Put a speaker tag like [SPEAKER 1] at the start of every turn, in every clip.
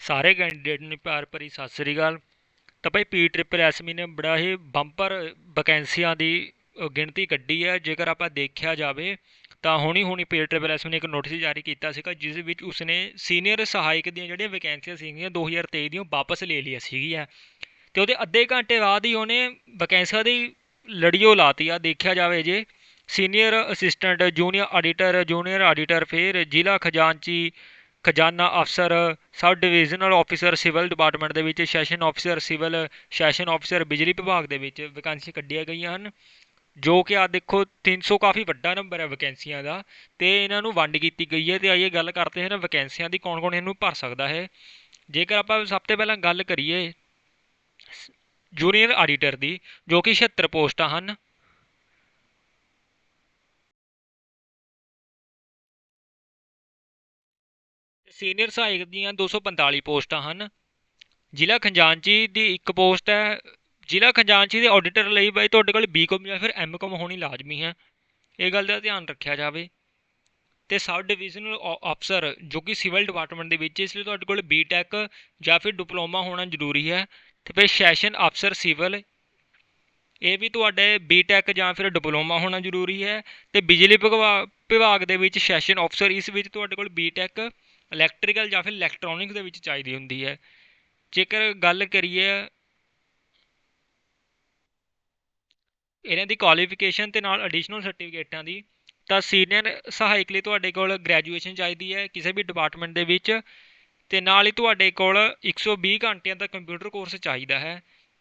[SPEAKER 1] ਸਾਰੇ ਕੈਂਡੀਡੇਟ ਨੂੰ ਪਿਆਰ ਭਰੀ ਸਤਿ ਸ੍ਰੀ ਅਕਾਲ। ਤਾਂ ਭਾਈ ਪੀ ਟ੍ਰਿਪਲ ਐਸਮੀ ਨੇ ਬੜਾ ਹੀ ਬੰਪਰ ਵੈਕੈਂਸੀਆਂ ਦੀ ਗਿਣਤੀ ਕੱਢੀ ਹੈ। ਜੇਕਰ ਆਪਾਂ ਦੇਖਿਆ ਜਾਵੇ, ਤਾਂ ਹੁਣੀ ਹੁਣੀ ਪੀ ਟ੍ਰਿਪਲ ਐਸਮੀ ਨੇ ਇੱਕ ਨੋਟਿਸ ਜਾਰੀ ਕੀਤਾ ਸੀਗਾ, ਜਿਸ ਵਿੱਚ ਉਸਨੇ ਸੀਨੀਅਰ ਸਹਾਇਕ ਦੀਆਂ ਜਿਹੜੀਆਂ ਵੈਕੈਂਸੀਆਂ ਸੀਗੀਆਂ 2023 ਦੀਆਂ, ਉਹ ਵਾਪਸ ਲੈ ਲਈਆਂ ਸੀਗੀਆਂ। ਤੇ ਉਹਦੇ ਅੱਧੇ ਘੰਟੇ ਬਾਅਦ ਹੀ ਉਹਨੇ ਵੈਕੈਂਸੀਆਂ ਦੀ ਲੜੀਓ ਲਾਤੀ ਆ। ਦੇਖਿਆ ਜਾਵੇ ਜੇ senior assistant junior auditor junior auditor ਫਿਰ ਜ਼ਿਲ੍ਹਾ ਖਜ਼ਾਨਚੀ ਖਜ਼ਾਨਾ ਅਫਸਰ, sub divisional officer, civil department ਦੇ ਵਿੱਚ session officer, civil session officer, ਬਿਜਲੀ ਵਿਭਾਗ ਦੇ ਵਿੱਚ ਵੈਕੈਂਸੀ ਕੱਢੀਆਂ ਗਈਆਂ ਹਨ, ਜੋ ਕਿ ਆ ਦੇਖੋ 300 ਕਾਫੀ ਵੱਡਾ ਨੰਬਰ ਹੈ ਵੈਕੈਂਸੀਆਂ ਦਾ, ਤੇ ਇਹਨਾਂ ਨੂੰ ਵੰਡ ਕੀਤੀ ਗਈ ਹੈ, ਤੇ ਆਈਏ ਗੱਲ ਕਰਦੇ ਹਾਂ ਵੈਕੈਂਸੀਆਂ ਦੀ ਕੌਣ ਕੌਣ ਇਹਨੂੰ ਭਰ ਸਕਦਾ ਹੈ। ਜੇਕਰ ਆਪਾਂ ਸਭ ਤੋਂ ਪਹਿਲਾਂ ਗੱਲ ਕਰੀਏ ਜੂਨੀਅਰ ਆਡੀਟਰ ਦੀ, ਜੋ ਕਿ 76 ਪੋਸਟਾਂ ਹਨ ਸੀਨੀਅਰ ਸਹਾਇਕ ਦੀਆਂ 245 ਪੋਸਟਾਂ ਹਨ। ਜ਼ਿਲ੍ਹਾ ਖਜ਼ਾਨਚੀ ਦੀ ਇੱਕ ਪੋਸਟ ਹੈ। ਜ਼ਿਲ੍ਹਾ ਖਜ਼ਾਨਚੀ ਦੇ ਆਡੀਟਰ ਲਈ ਬਾਈ ਤੁਹਾਡੇ ਕੋਲ ਬੀਕਾਮ ਜਾਂ ਫਿਰ ਐਮਕਾਮ ਹੋਣੀ ਲਾਜ਼ਮੀ ਹੈ। ਇਹ ਗੱਲ ਦਾ ਧਿਆਨ ਰੱਖਿਆ ਜਾਵੇ। ਤੇ ਸਬ ਡਿਵੀਜ਼ਨਲ ਅਫਸਰ ਜੋ ਕਿ ਸਿਵਲ ਡਿਪਾਰਟਮੈਂਟ ਦੇ ਵਿੱਚ, ਇਸ ਲਈ ਤੁਹਾਡੇ ਕੋਲ ਬੀਟੈਕ ਜਾਂ ਫਿਰ ਡਿਪਲੋਮਾ ਹੋਣਾ ਜ਼ਰੂਰੀ ਹੈ। ਤੇ ਫਿਰ ਸੈਸ਼ਨ ਅਫਸਰ ਸਿਵਲ, ਇਹ ਵੀ ਤੁਹਾਡੇ ਬੀਟੈਕ ਜਾਂ ਫਿਰ ਡਿਪਲੋਮਾ ਹੋਣਾ ਜ਼ਰੂਰੀ ਹੈ। ਤੇ ਬਿਜਲੀ ਵਿਭਾ- ਵਿਭਾਗ ਦੇ ਵਿੱਚ ਸੈਸ਼ਨ ਅਫਸਰ, ਇਸ ਵਿੱਚ ਤੁਹਾਡੇ ਕੋਲ ਬੀਟੈਕ ਇਲੈਕਟ੍ਰੀਕਲ ਜਾਂ ਫਿਰ ਇਲੈਕਟ੍ਰੋਨਿਕਸ ਦੇ ਵਿੱਚ ਚਾਹੀਦੀ ਹੁੰਦੀ ਹੈ। ਜੇਕਰ ਗੱਲ ਕਰੀਏ ਇਹਨਾਂ ਦੀ ਕੁਆਲੀਫਿਕੇਸ਼ਨ ਤੇ ਨਾਲ ਐਡੀਸ਼ਨਲ ਸਰਟੀਫਿਕੇਟਾਂ ਦੀ, ਤਾਂ ਸੀਨੀਅਰ ਸਹਾਇਕ ਲਈ ਤੁਹਾਡੇ ਕੋਲ ਗ੍ਰੈਜੂਏਸ਼ਨ ਚਾਹੀਦੀ ਹੈ ਕਿਸੇ ਵੀ ਡਿਪਾਰਟਮੈਂਟ ਦੇ ਵਿੱਚ ਤੇ ਨਾਲ ਹੀ ਤੁਹਾਡੇ ਕੋਲ 120 ਘੰਟਿਆਂ ਦਾ ਕੰਪਿਊਟਰ ਕੋਰਸ ਚਾਹੀਦਾ ਹੈ।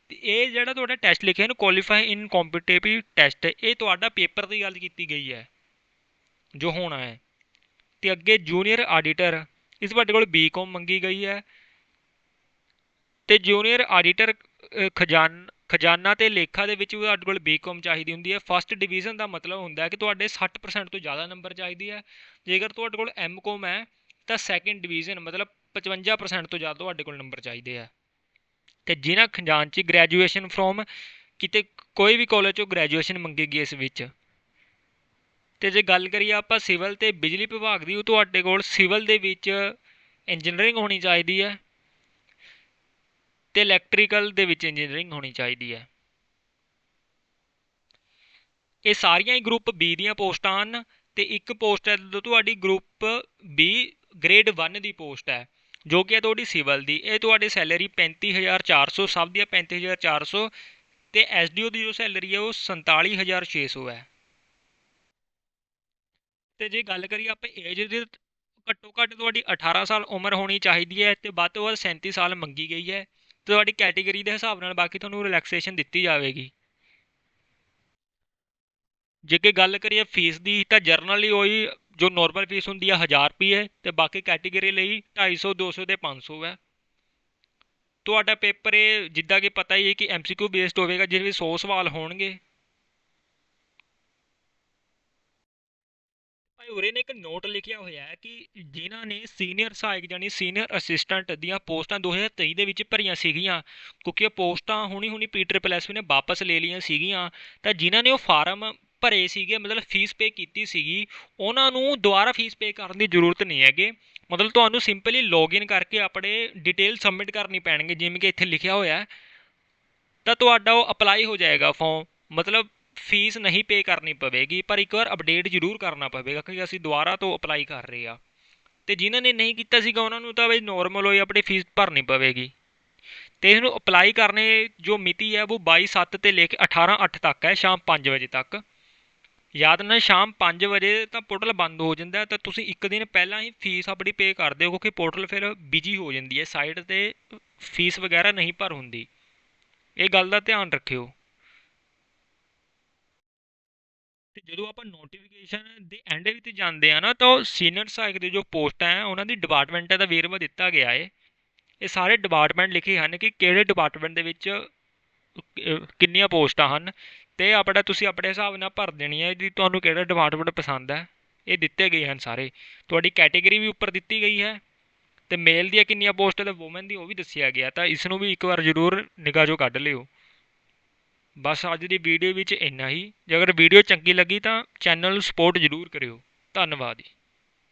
[SPEAKER 1] ਤੇ ਇਹ ਜਿਹੜਾ ਤੁਹਾਡਾ ਟੈਸਟ ਲਿਖਿਆ ਇਹਨੂੰ ਕੁਆਲੀਫਾਈ ਇਨ ਕੰਪੀਟੀਟਿਵ ਟੈਸਟ ਇਹ ਤੁਹਾਡਾ ਪੇਪਰ ਦੀ ਗੱਲ ਕੀਤੀ ਗਈ ਹੈ, ਜੋ ਹੋਣਾ ਹੈ। ਤੇ ਅੱਗੇ ਜੂਨੀਅਰ ਆਡੀਟਰ ਇਸ ਤੁਹਾਡੇ ਕੋਲ ਬੀਕਾਮ ਮੰਗੀ ਗਈ ਹੈ। ਤੇ ਜੂਨੀਅਰ ਆਡੀਟਰ ਖਜ਼ਾਨ, ਖਜ਼ਾਨਾ ਤੇ ਲੇਖਾ ਦੇ ਵਿੱਚ ਵੀ ਤੁਹਾਡੇ ਕੋਲ ਬੀਕਾਮ ਚਾਹੀਦੀ ਹੁੰਦੀ ਹੈ। ਫਸਟ ਡਿਵੀਜ਼ਨ ਦਾ ਮਤਲਬ ਹੁੰਦਾ ਹੈ ਕਿ ਤੁਹਾਡੇ 60% ਤੋਂ ਜ਼ਿਆਦਾ ਨੰਬਰ ਚਾਹੀਦੀ ਹੈ। ਜੇਕਰ ਤੁਹਾਡੇ ਕੋਲ ਐਮਕਾਮ ਹੈ, ਤਾਂ ਸੈਕੰਡ ਡਿਵੀਜ਼ਨ ਮਤਲਬ 55% ਤੋਂ ਜ਼ਿਆਦਾ ਤੁਹਾਡੇ ਕੋਲ ਨੰਬਰ ਚਾਹੀਦੇ ਆ ਤੇ ਜਿਨ੍ਹਾਂ ਖਜ਼ਾਨਚੀ ਗ੍ਰੈਜੂਏਸ਼ਨ ਫਰੋਮ ਕਿਤੇ ਕੋਈ ਵੀ ਕਾਲਜ ਚੋਂ ਗ੍ਰੈਜੂਏਸ਼ਨ ਮੰਗੀ ਗਈ ਇਸ ਵਿੱਚ ਤੇ ਜੇ ਗੱਲ ਕਰੀਏ ਆਪਾਂ ਸਿਵਲ ਤੇ ਬਿਜਲੀ ਵਿਭਾਗ ਦੀ, ਉਹ ਤੁਹਾਡੇ ਕੋਲ ਸਿਵਲ ਦੇ ਵਿੱਚ ਇੰਜੀਨੀਅਰਿੰਗ ਹੋਣੀ ਚਾਹੀਦੀ ਹੈ ਤੇ ਇਲੈਕਟ੍ਰੀਕਲ ਦੇ ਵਿੱਚ ਇੰਜੀਨੀਅਰਿੰਗ ਹੋਣੀ ਚਾਹੀਦੀ ਹੈ। ਇਹ ਸਾਰੀਆਂ ਹੀ ਗਰੁੱਪ B ਦੀਆਂ ਪੋਸਟਾਂ ਹਨ ਤੇ ਇੱਕ ਪੋਸਟ ਹੈ ਜੋ ਤੁਹਾਡੀ ਗਰੁੱਪ B ਗ੍ਰੇਡ 1 ਦੀ ਪੋਸਟ ਹੈ, ਜੋ ਕਿ ਹੈ ਤੁਹਾਡੀ ਸਿਵਲ ਦੀ। ਇਹ ਤੁਹਾਡੀ ਸੈਲਰੀ 35400 ਸਭ ਦੀਆਂ 35400 ਤੇ ਐਸਡੀਓ ਦੀ ਜੋ ਸੈਲਰੀ ਹੈ ਉਹ 47600 ਹੈ। ਤੇ ਜੇ ਗੱਲ ਕਰੀਏ ਆਪਾਂ ਏਜ ਦੀ ਘੱਟੋ ਘੱਟ ਤੁਹਾਡੀ 18 ਸਾਲ ਉਮਰ ਹੋਣੀ ਚਾਹੀਦੀ ਹੈ ਤੇ ਵੱਧ ਤੋਂ ਵੱਧ 37 ਸਾਲ ਮੰਗੀ ਗਈ ਹੈ, ਤੇ ਤੁਹਾਡੀ ਕੈਟਾਗਰੀ ਦੇ ਹਿਸਾਬ ਨਾਲ ਬਾਕੀ ਤੁਹਾਨੂੰ ਰਿਲੈਕਸੇਸ਼ਨ ਦਿੱਤੀ ਜਾਵੇਗੀ। ਜੇਕਰ ਗੱਲ ਕਰੀਏ ਫੀਸ ਦੀ, ਤਾਂ ਜਰਨਲੀ ਉਹੀ ਜੋ ਨਾਰਮਲ ਫੀਸ ਹੁੰਦੀ ਹੈ 1000 ਰੁਪਏ ਤੇ ਬਾਕੀ ਕੈਟਾਗਰੀ ਲਈ 250 200 ਤੇ 500 ਹੈ। ਤੁਹਾਡਾ ਪੇਪਰ ਇਹ ਜਿੱਦਾਂ ਕਿ ਪਤਾ ਹੀ ਹੈ ਕਿ ਐਮਸੀਕਿਊ ਬੇਸਡ ਹੋਵੇਗਾ, ਜਿਹਦੇ ਵਿੱਚ 100 ਸਵਾਲ ਹੋਣਗੇ। ਭਾਈ ਉਰੇ ਨੇ ਇੱਕ ਨੋਟ ਲਿਖਿਆ ਹੋਇਆ ਹੈ ਕਿ ਜਿਨ੍ਹਾਂ ਨੇ ਸੀਨੀਅਰ ਸਹਾਇਕ ਜਾਨੀ ਸੀਨੀਅਰ ਅਸਿਸਟੈਂਟ ਦੀਆਂ ਪੋਸਟਾਂ 2023 ਦੇ ਵਿੱਚ ਭਰੀਆਂ ਸੀਗੀਆਂ, ਕਿਉਂਕਿ ਉਹ ਪੋਸਟਾਂ ਹੁਣੀ ਹੁਣੀ ਪੀਟਰ ਪਲੈਸਵੀ ਨੇ ਵਾਪਸ ਲੈ ਲਈਆਂ ਸੀਗੀਆਂ, ਤਾਂ ਜਿਨ੍ਹਾਂ ਨੇ ਉਹ ਫਾਰਮ ਭਰੇ ਸੀਗੇ, ਮਤਲਬ ਫੀਸ ਪੇ ਕੀਤੀ ਸੀਗੀ, ਉਹਨਾਂ ਨੂੰ ਦੁਬਾਰਾ ਫੀਸ ਪੇ ਕਰਨ ਦੀ ਜ਼ਰੂਰਤ ਨਹੀਂ ਹੈਗੇ। ਮਤਲਬ ਤੁਹਾਨੂੰ ਸਿੰਪਲੀ ਲੌਗਇਨ ਕਰਕੇ ਆਪਣੇ ਡਿਟੇਲ ਸਬਮਿਟ ਕਰਨੀ ਪੈਣਗੇ, ਜਿਵੇਂ ਕਿ ਇੱਥੇ ਲਿਖਿਆ ਹੋਇਆ ਤਾਂ ਤੁਹਾਡਾ ਉਹ ਅਪਲਾਈ ਹੋ ਜਾਏਗਾ ਫਾਰਮ ਮਤਲਬ ਫੀਸ ਨਹੀਂ ਪੇ ਕਰਨੀ ਪਵੇਗੀ, ਪਰ ਇੱਕ ਵਾਰ ਅਪਡੇਟ ਜ਼ਰੂਰ ਕਰਨਾ ਪਵੇਗਾ ਕਿ ਅਸੀਂ ਦੁਬਾਰਾ ਤੋਂ ਅਪਲਾਈ ਕਰ ਰਹੇ ਆ ਤੇ ਜਿਨ੍ਹਾਂ ਨੇ ਨਹੀਂ ਕੀਤਾ ਸੀਗਾ, ਉਹਨਾਂ ਨੂੰ ਤਾਂ ਬਈ ਨੋਰਮਲ ਹੋਈ ਆਪਣੀ ਫੀਸ ਭਰਨੀ ਪਵੇਗੀ। ਤੇ ਇਹਨੂੰ ਅਪਲਾਈ ਕਰਨੇ ਜੋ ਮਿਤੀ ਹੈ, ਉਹ 22 7 ਤੇ ਲੈ ਕੇ 18 8 ਤੱਕ ਹੈ, ਸ਼ਾਮ 5 ਵਜੇ ਤੱਕ। ਯਾਦ ਨਾ ਸ਼ਾਮ 5 ਵਜੇ ਤਾਂ ਪੋਰਟਲ ਬੰਦ ਹੋ ਜਾਂਦਾ ਤਾਂ ਤੁਸੀਂ ਇੱਕ ਦਿਨ ਪਹਿਲਾਂ ਹੀ ਫੀਸ ਆਪਣੀ ਪੇ ਕਰ ਦਿਓ, ਕਿਉਂਕਿ ਪੋਰਟਲ ਫਿਰ ਬਿਜ਼ੀ ਹੋ ਜਾਂਦੀ ਹੈ ਸਾਈਟ ਤੇ ਫੀਸ ਵਗੈਰਾ ਨਹੀਂ ਭਰ ਹੁੰਦੀ। ਇਹ ਗੱਲ ਦਾ ਧਿਆਨ ਰੱਖਿਓ ਤੇ ਜਦੋਂ ਆਪਾਂ ਨੋਟੀਫਿਕੇਸ਼ਨ ਦੇ ਐਂਡ ਵਿੱਚ ਜਾਂਦੇ ਆ ਨਾ, ਤਾਂ ਸੀਨੀਅਰ ਸਹਾਇਕ ਦੇ ਜੋ ਪੋਸਟਾਂ ਹੈ, ਉਹਨਾਂ ਦੀ ਡਿਪਾਰਟਮੈਂਟਾਂ ਦਾ ਵੇਰਵਾ ਦਿੱਤਾ ਗਿਆ ਹੈ ਇਹ ਸਾਰੇ ਡਿਪਾਰਟਮੈਂਟ ਲਿਖੇ ਹਨ ਕਿ ਕਿਹੜੇ ਡਿਪਾਰਟਮੈਂਟ ਦੇ ਵਿੱਚ ਕਿੰਨੀਆਂ ਪੋਸਟਾਂ ਹਨ ਤੇ ਆਪਣਾ ਤੁਸੀਂ ਆਪਣੇ ਹਿਸਾਬ ਨਾਲ ਭਰ ਦੇਣੀ ਹੈ ਜੀ ਤੁਹਾਨੂੰ ਕਿਹੜਾ ਡਿਪਾਰਟਮੈਂਟ ਪਸੰਦ ਹੈ। ਇਹ ਦਿੱਤੇ ਗਏ ਹਨ ਸਾਰੇ। ਤੁਹਾਡੀ ਕੈਟੇਗਰੀ ਵੀ ਉੱਪਰ ਦਿੱਤੀ ਗਈ ਹੈ ਤੇ ਮੇਲ ਦੀਆਂ ਕਿੰਨੀਆਂ ਪੋਸਟਾਂ ਤੇ ਔਮਨ ਦੀ ਉਹ ਵੀ ਦੱਸਿਆ ਗਿਆ, ਤਾਂ ਇਸ ਨੂੰ ਵੀ ਇੱਕ ਵਾਰ ਜ਼ਰੂਰ ਨਿਗਾਹ ਜੋ ਕੱਢ ਲਿਓ। ਬਸ ਅੱਜ ਦੀ ਵੀਡੀਓ ਵਿੱਚ ਇੰਨਾ ਹੀ। ਜੇ ਅਗਰ ਵੀਡੀਓ ਚੰਗੀ ਲੱਗੀ ਤਾਂ ਚੈਨਲ ਨੂੰ ਸਪੋਰਟ ਜ਼ਰੂਰ ਕਰਿਓ। ਧੰਨਵਾਦ ਜੀ।